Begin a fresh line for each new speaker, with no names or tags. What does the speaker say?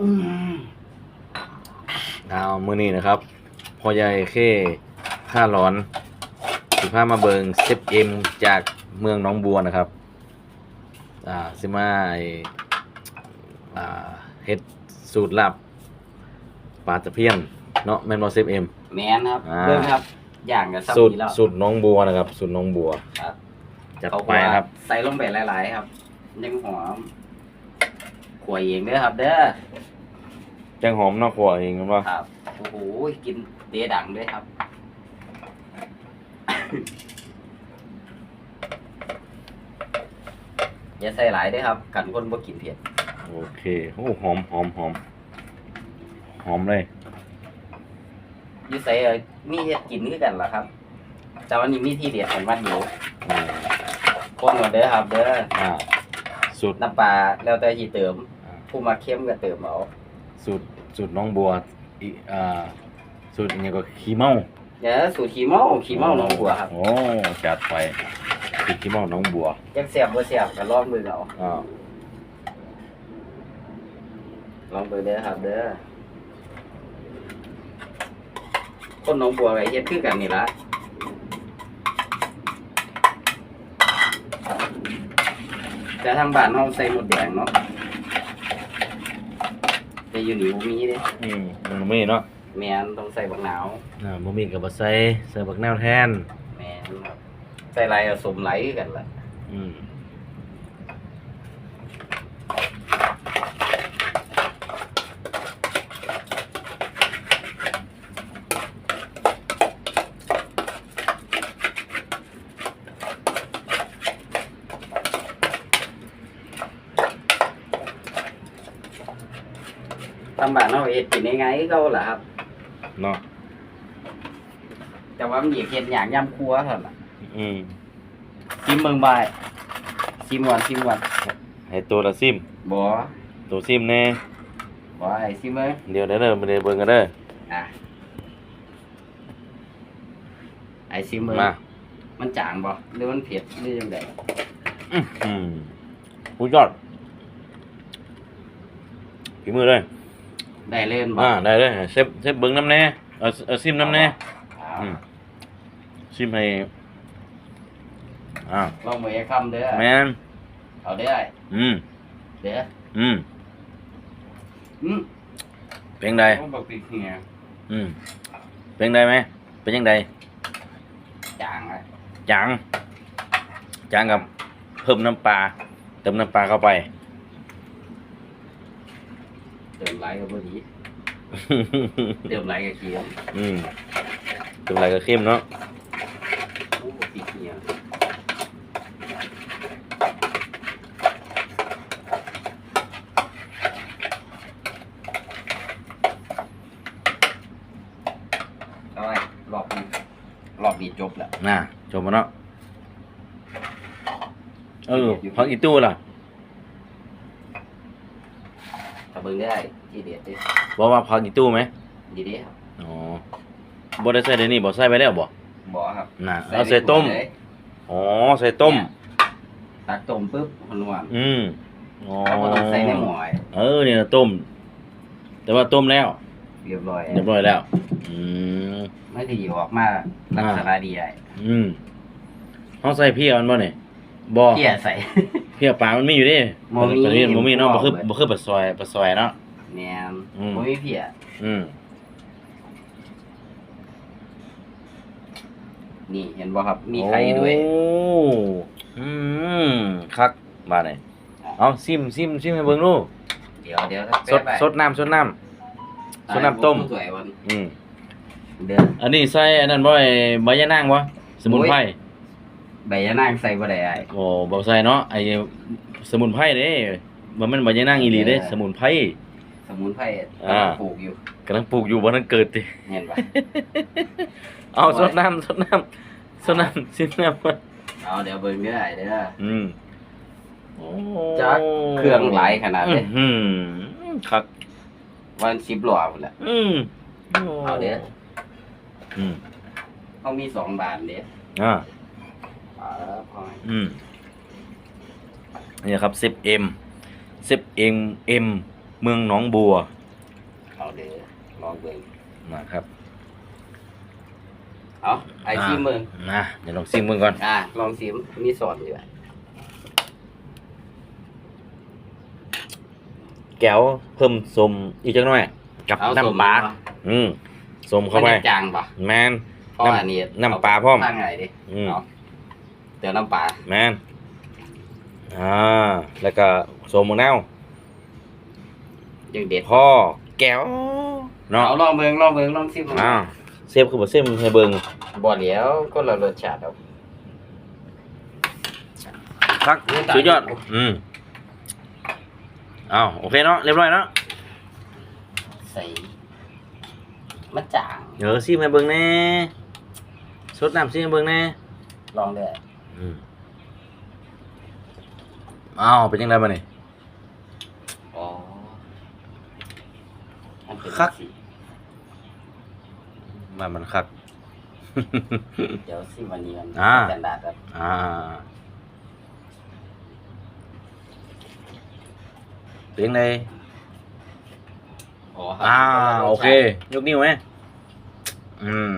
อืม
เอามือนี้นะครับพ่อใหญ่เข้ข้าร้อนสิพามาเบิงเซฟเอ็มจากเมืองหน้องบัวนะครับ อ่าสิมาไออ่าเฮ็ดสูตรลับปลาตะเพียนเนาะแม่นบ่เซฟเอ็ม
แมนครับ
อ่า
เริ่มครับ อย่างกับซับ
สูตร
นี้แล้ว
สูตรหน้องบัวนะครับ สูตรหน้องบัว
ครับ
จัด
เขา
ไปครับ
ใส่ลงไปหลาย ๆ ครับ ยังหอมขวยเองเด้อครับ เด้อ
แจ้งหอมเนอกครัวเองว่า
ครับโอ้โหกินเดดังด้วยครับ อย่าใส่หลายเด้วยครับ กันคนบ่กินเผ็ด
โอเคโอ้หอมหอมหอมหอมเลย
อยู่ใส่เอ่อมีเฮ็ดกินคือกันล่ะครับ แต่วันนี้มีที่เด็ดของมันอยู่
อ่า
คนก่อนเด้อครับ เด้อ
อ่าสูตร
น้ำปลาแล้วแต่ที่เติม
อ่า
ผู้มาเข้มก็เติมเอา
สูตรสูตรหน้องบัวอีอ่าสูตรอันนี้ก็ขี้เมา
เดี๋ยวสูตรขี้เมาขี้เมาหน้องบัวครับ
โอ้จัดไปสูตรขี้เมาหน้องบัว
จักแซ่บบ่แซ่บก็ลองมือเอา
อ่า
ลองเบิ่งเด้อครับ เด้อคนหน้องบัวก็เฮ็ดคือกันนี่ล่ะแต่ทางบ้านเฮาใส่หมดแดงเนาะ แต่อยู่นี่บ่มีเด้
อืมมันมีเนาะ
แม่นต้องใส่บักหนาว
อ่าบ่มีกับบ่ใส่ใส่บักแนวแทน
แม่นครับใส่หลายก็สมไหลคือกันล่ะ
อืม
ทางบ้านเฮาเฮ็ดกินง่ายๆคือเก่าล่ะครับ
เนาะ
แต่ว่ามันอยากเฮ็ดอย่างย่ำครัวเท่านั้นล่ะ
อืม
ชิมเบิ่งบ่ายชิมก่อนชิมก่อน
ให้ตัวละซิม
บ่
ตัวซิมแน่
บ่ไอ้ชิมเบิ่ง
เดี๋ยวเด้อเด้อบ่ได้เบิ่งกันเด้อ
อะไอ้ชิมเบิ่ง
มา
มันจางบ่หรือมันเผ็ดหรือจังได
อื้อหือผู้ยอดฝีมือเลย
ได้เล่นบ่
อ่าได้เลยเซฟเซฟเบิ้งน้ำแน่เอาเอาซิมน้ำแน่
เอา
อืมซิมให้อ่า
ลองมือให้คำเด้อ
แมน
เอาเด้อ
อืม
เด้อ
อืม
อืม
เป็นไง
ต้องบอกติดเหีย
อืมเป็นไงไหมเป็นยังไง
จางอะ
จางจางกับเพิ่มน้ำปลาเติมน้ำปลาเข้าไป
เติมไหลก็บ่ดีเติมไหลก็เคี้ยว
อืมเติมอะไรก็เข้มเนาะ
โอ้ติดเหียเอาไว้รอบนี้รอบนี้จบแล้ว
น่ะจบมาเนาะเออพักอีตู้ล่ะ
ถ้าเบิ่งได้ที่เด็ดดิ
บอกว่าพักอีตู้ไหม
ดีดีครับ
อ๋อบ่ได้ใส่เดี๋ยวนี้บ่ใส่ไปแล้วบ่
บ่ครับ
น่ะเอาใส่ต้ม
เลย
อ๋อใส่ต้ม
ตักต้มปุ๊บมันหวาน
อืมอ๋อ
เราก็ต้องใส่ในหม้อไว้
เออเนี่ยต้ม แต่ว่าต้มแล้ว
เรียบร้อย
เรียบร้อยแล้ว อืม
ไม่ได้ออกมาลักษณะดีได้
อืมเฮาใส่เพียมันบ่เนี่ย บ่
เกี่ยใส่
เพียปลามันมีอยู่เดิ
บ่มี
ตอนนี้บ่มีเนาะ
บ่
บ่คือ
เบิด
บ่คือปลาซอยปลาซอยเนาะ
แม่น
อืม
บ่มีเพีย
อืม
นี่เห็นบ่ครับ มีไข่ด้วย
โอ้อืมคักมาเนี่ยเอาซิมซิมซิมให้เบิ่งดู
เดี๋ยวเดี๋ยว
สดสดน้ำสดน้ำสดน้ำต้ม
สวยวัน
อืม
เดือ
อันนี้ใส่อันนั้นบ่ไอ้ใบยะนางบ่สมุนไพร
ใบยะนางใส่บ่ได้ไอ้
โอ้บ่ใส่เนาะไอ้สมุนไพรเด้บ่แม่นใบยะนางอีหลีเด้
เออ
สมุนไพร
สมุนไพร
อ่า
ปลูกอยู่
กำลังปลูกอยู่บ่ทันเกิดติ
เห็นปะ
เอาสดน้ำสดน้ำสดน้ำซิมน้ำก่อน
เอาเดี๋ยวเบิ่งเด้อไอ้เด้อ
อืมโอ้
จักเครื่องหลายขนาดเด้
อืมคัก
วัน10หลอพุ่นแหละ
อืม
เอาเด้อ
อืม
เฮามีสองบานเด้
อ่า
อ่าพ อ
อืมนี่ครับ 10m 10m m เมืองหนองบัว
เอาเด้อลองเบิ่ง
นะครับ
เอาไอ้ซีมึง
นะเดี๋ยวลองซิมมึงก่อน
อ่าลองซิมมีสอนอยู่อะ
แก้วเพิ่มสมอีกจักหน่อยกับ
เอา
น้ำปลา
ส้ม
อืมสม
มัน
เข้าไป
จะจางป่ะ
แมน
เพราะอันนี้
น้ำปลาพร้อม
ทางไหนดิ
อืม
เอาเดี๋ยวน้ำปลา
แมนอ่าแล้วก็สมมะนาว
ยังเด็ด
พ่อแก้วเนาะ
เอาลองเบิ่งลองเบิ่งลองซิม
อ้าวเซฟคือบ่เซฟให้เบิ่ง
บ่เหลียวก็ละรสชาติเอา
ครับสุดยอด อืมอ้าวโอเคเนาะเรียบร้อยเนาะ
ใส่มันจาง
เดี๋ยวซิมให้เบิ่งแหน่สดน้ำซิมให้เบิ่งแหน่
ลองเด้อ
อืมอ้าวเป็นยังไงบ้างนี่
อ๋อมันเป็น
คัก
สี
ว่ามันคัก
เดี๋ยวซิวันนี้มัน
อ่า
สแตนดาร์ดครับ
อ่าเป็นยังไง
อ๋อครับ
อ่าโอเค ยกนิ้วไหมอืม